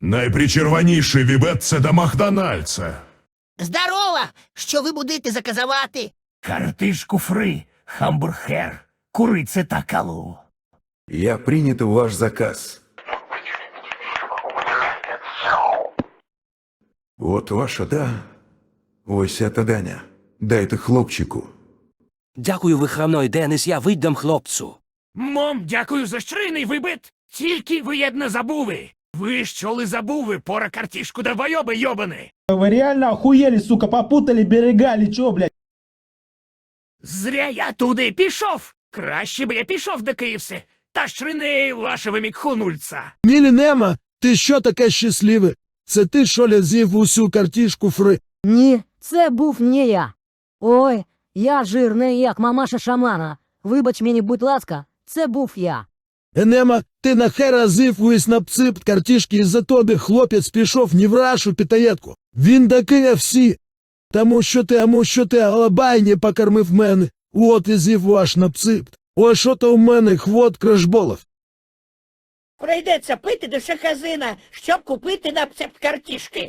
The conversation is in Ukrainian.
Найпричервоніший вібет це до Макдональдса. Здорово! Що ви будете заказувати? Картишку фри, хамбургер, курице та калу. Я принят ваш заказ. От ваша, да? Ось это Даня. Дайте хлопчику. Дякую, вихравной Денис, я видам хлопцу. Мом, дякую за щирий вибит. Тільки ви єдне забули. Ви що ли забули, пора картішку довойоби йобани. Вы реально охуели, сука, попутали берега или чё, блядь? Зря я туди пішов. Краще б я пішов до Київси. Та шринеї вашого мікхунульца. Мілінема, ти що таке щасливе? Це ти що ли з'їв усю картішку фри? Ні, це був не я. Ой, я жирний, як мамаша шамана. Вибач мені, будь ласка, це був я. Енема, ти нахера з'їв увесь напцип картішки із-за тобі хлопець пішов не в рашу питаєтку. Він до KFC. Тому що ти, тому що ти алабай покормив мене. От і з'їв ваш напцип. Ось що то у мене хвот крешболов. Прийдеться пити до шахазина, щоб купити на картішки.